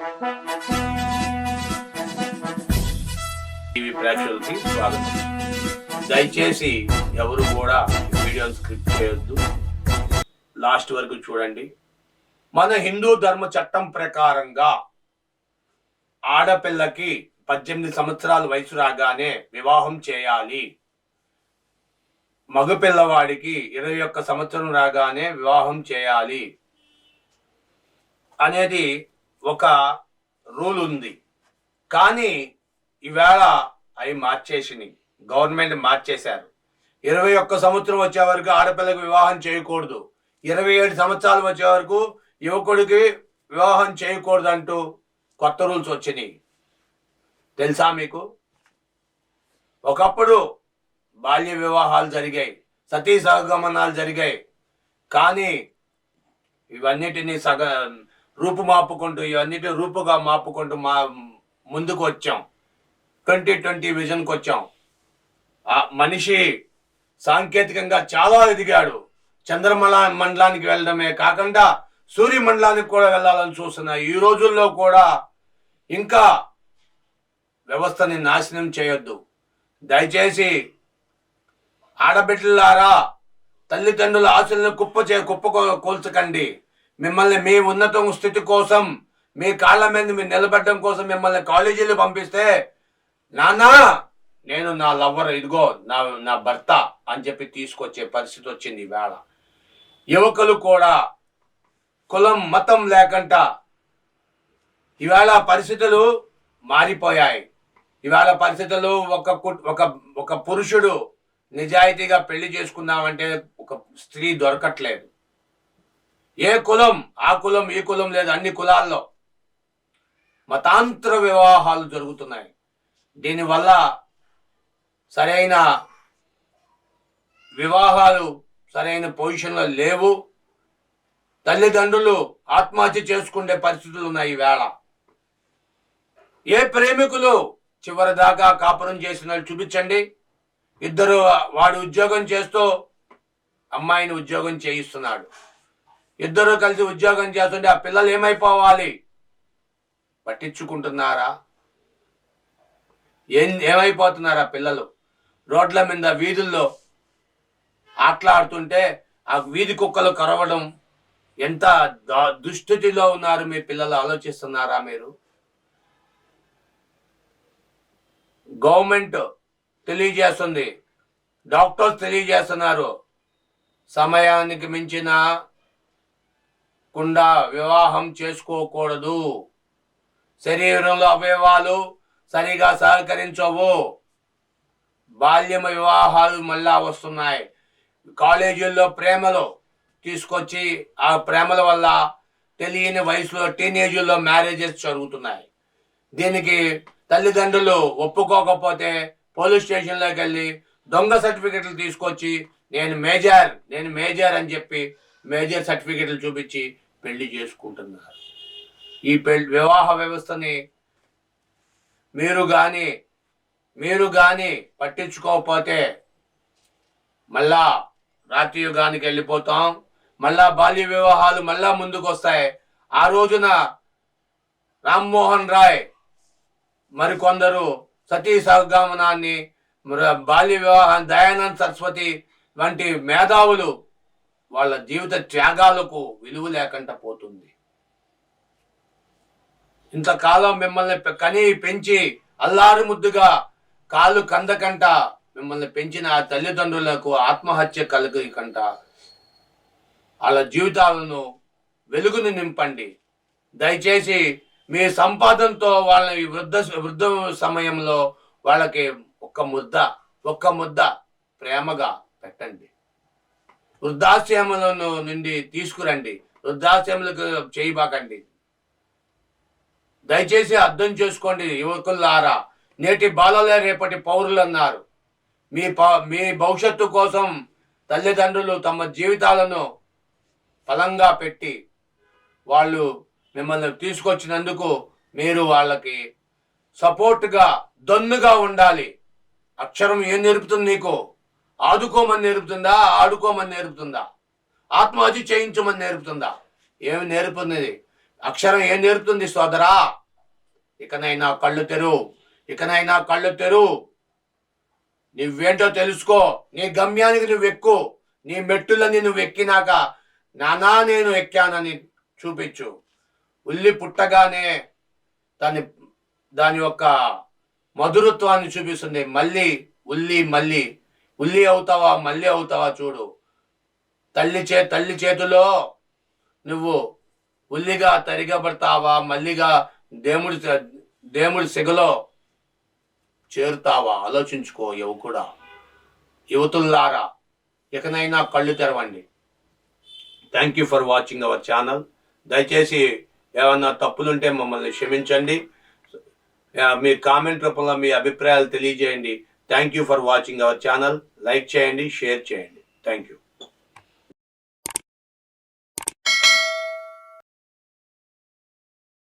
TV ప్రేక్షకులకి స్వాగతం. దయచేసి ఎవరు కూడా వీడియోని స్క్రిప్ట్ చేయొద్దు. లాస్ట్ వరకు చూడండి. మన హిందూ ధర్మ చట్టం ప్రకారంగా ఆడపిల్లకి పద్దెనిమిది సంవత్సరాల వయసు రాగానే వివాహం చేయాలి. మగపిల్లవాడికి ఇరవై ఒక్క సంవత్సరం రాగానే వివాహం చేయాలి. అనేది ఒక రూల్ ఉంది. కానీ ఈవేళ అవి మార్చేసినాయి. గవర్నమెంట్ మార్చేశారు. ఇరవై ఒక్క సంవత్సరం వచ్చే వరకు ఆడపిల్లకు వివాహం చేయకూడదు. ఇరవై ఏడు సంవత్సరాలు వచ్చే వరకు యువకుడికి వివాహం చేయకూడదు అంటూ కొత్త రూల్స్ వచ్చినాయి. తెలుసా మీకు? ఒకప్పుడు బాల్య వివాహాలు జరిగాయి. సతీ సహగమనాలు జరిగాయి. కానీ ఇవన్నిటిని సగ రూపు మాపుకుంటూ ఇవన్నిటి రూపుగా మాపుకుంటూ మా ముందుకు వచ్చాం. ట్వంటీ ట్వంటీ విజన్కి వచ్చాం. ఆ మనిషి సాంకేతికంగా చాలా ఎదిగాడు. చంద్రమల మండలానికి వెళ్ళడమే కాకుండా సూర్య మండలానికి కూడా వెళ్ళాలని చూస్తున్నా. ఈ రోజుల్లో కూడా ఇంకా వ్యవస్థని నాశనం చేయొద్దు. దయచేసి ఆడబిడ్డలారా తల్లిదండ్రుల ఆశలను కుప్ప చే కుప్ప కూల్చకండి. మిమ్మల్ని మీ ఉన్నత స్థితి కోసం మీ కాళ్ళ మీద మీరు నిలబడడం కోసం మిమ్మల్ని కాలేజీలు పంపిస్తే నానా నేను నా లవ్వర్ ఇదిగో నా నా భర్త అని చెప్పి తీసుకొచ్చే పరిస్థితి వచ్చింది ఈవేళ. యువకులు కూడా కులం మతం లేకుండా ఇవాళ పరిస్థితులు మారిపోయాయి. ఇవాళ పరిస్థితులు ఒక ఒక ఒక పురుషుడు నిజాయితీగా పెళ్ళి చేసుకుందామంటే ఒక స్త్రీ దొరకట్లేదు. ఏ కులం ఆ కులం ఈ కులం లేదు అన్ని కులాల్లో మతాంతర వివాహాలు జరుగుతున్నాయి. దీనివల్ల సరైన వివాహాలు సరైన పొజిషన్లో లేవు. తల్లిదండ్రులు ఆత్మహత్య చేసుకునే పరిస్థితులు ఉన్నాయి ఈవేళ ఏ ప్రేమికులు చివరి దాకా కాపురం చేసిన చూపించండి. ఇద్దరు వాడు ఉద్యోగం చేస్తూ అమ్మాయిని ఉద్యోగం చేయిస్తున్నాడు. ఇద్దరు కలిసి ఉద్యోగం చేస్తుంటే ఆ పిల్లలు ఏమైపోవాలి? పట్టించుకుంటున్నారా? ఏం ఏమైపోతున్నారా పిల్లలు? రోడ్ల మీద వీధుల్లో ఆటలాడుతుంటే ఆ వీధి కుక్కలు కరవడం ఎంత దుస్థితిలో ఉన్నారు మీ పిల్లలు? ఆలోచిస్తున్నారా మీరు? గవర్నమెంట్ తెలియజేస్తుంది. డాక్టర్స్ తెలియజేస్తున్నారు. సమయానికి మించిన కుండా వివాహం చేసుకోకూడదు. శరీరంలో అవయవాలు సరిగా సహకరించవు. బాల్యమ వివాహాలు మళ్ళా వస్తున్నాయి. కాలేజీల్లో ప్రేమలు తీసుకొచ్చి ఆ ప్రేమల వల్ల తెలియని వయసులో టీనేజీల్లో మ్యారేజెస్ జరుగుతున్నాయి. దీనికి తల్లిదండ్రులు ఒప్పుకోకపోతే పోలీస్ స్టేషన్లోకి వెళ్ళి దొంగ సర్టిఫికెట్లు తీసుకొచ్చి నేను మేజర్ నేను మేజర్ అని చెప్పి మేజర్ సర్టిఫికెట్లు చూపించి పెళ్ళి చేసుకుంటున్నారు. ఈ పెళ్ళి వివాహ వ్యవస్థని మీరు కానీ మీరు కానీ పట్టించుకోకపోతే మళ్ళా రాత్రి యుగానికి వెళ్ళిపోతాం. మళ్ళా బాల్య వివాహాలు మళ్ళా ముందుకు వస్తాయి ఆ రోజున రామ్మోహన్ రాయ్ మరికొందరు సతీ సహగమనాన్ని మర- బాల్య వివాహం దయానంద్ సరస్వతి వంటి మేధావులు వాళ్ళ జీవిత త్యాగాలకు విలువ లేకుండా పోతుంది. ఇంతకాలం మిమ్మల్ని కని పెంచి అల్లారు ముద్దుగా కాళ్ళు కందకంట మిమ్మల్ని పెంచిన ఆ తల్లిదండ్రులకు ఆత్మహత్య కలగకంట వాళ్ళ జీవితాలను వెలుగుని నింపండి. దయచేసి మీ సంపాదనతో వాళ్ళ ఈ వృద్ధ వృద్ధ సమయంలో వాళ్ళకి ఒక్క ముద్ద ఒక్క ముద్ద ప్రేమగా పెట్టండి. వృద్ధాశ్రమలను నుండి తీసుకురండి. వృద్ధాశ్రమలకు చేయబాకండి. దయచేసి అర్థం చేసుకోండి యువకులారా. నేటి బాలలే రేపటి పౌరులు అన్నారు. మీ ప- మీ భవిష్యత్తు కోసం తల్లిదండ్రులు తమ జీవితాలను ఫలంగా పెట్టి వాళ్ళు మిమ్మల్ని తీసుకొచ్చినందుకు మీరు వాళ్ళకి సపోర్ట్గా దన్నుగా ఉండాలి. అక్షరం ఏం నేర్పుతుంది నీకు? ఆదుకోమని నేర్పుతుందా? ఆడుకోమని నేర్పుతుందా? ఆత్మహత్య చేయించమని నేర్పుతుందా? ఏమి నేర్పుతుంది? అక్షరం ఏం నేర్పుతుంది సోదరా? ఇకనైనా కళ్ళు తెరు ఇకనైనా కళ్ళు తెరు. నువ్వేంటో తెలుసుకో నీ గమ్యానికి నువ్వు ఎక్కు నీ మెట్టులన్నీ నువ్వు ఎక్కినాక నానా నేను ఎక్కానని చూపించు. ఉల్లి పుట్టగానే దాని దాని యొక్క మధురత్వాన్ని చూపిస్తుంది. మళ్ళీ ఉల్లి మళ్ళీ. ఉల్లి అవుతావా మళ్ళీ అవుతావా చూడు. తల్లి చే తల్లి చేతిలో నువ్వు ఉల్లిగా తరిగబడతావా మళ్ళీగా దేవుడి దేవుడి సెగలో చేరుతావా? ఆలోచించుకో యువకుడా యువతుల్లారా ఇకనైనా కళ్ళు తెరవండి. Thank you for watching our channel దయచేసి ఏమన్నా తప్పులుంటే మమ్మల్ని క్షమించండి. మీ కామెంట్ రూపంలో మీ అభిప్రాయాలు తెలియజేయండి. Thank you for watching our channel like చేయండి షేర్ చేయండి. Thank you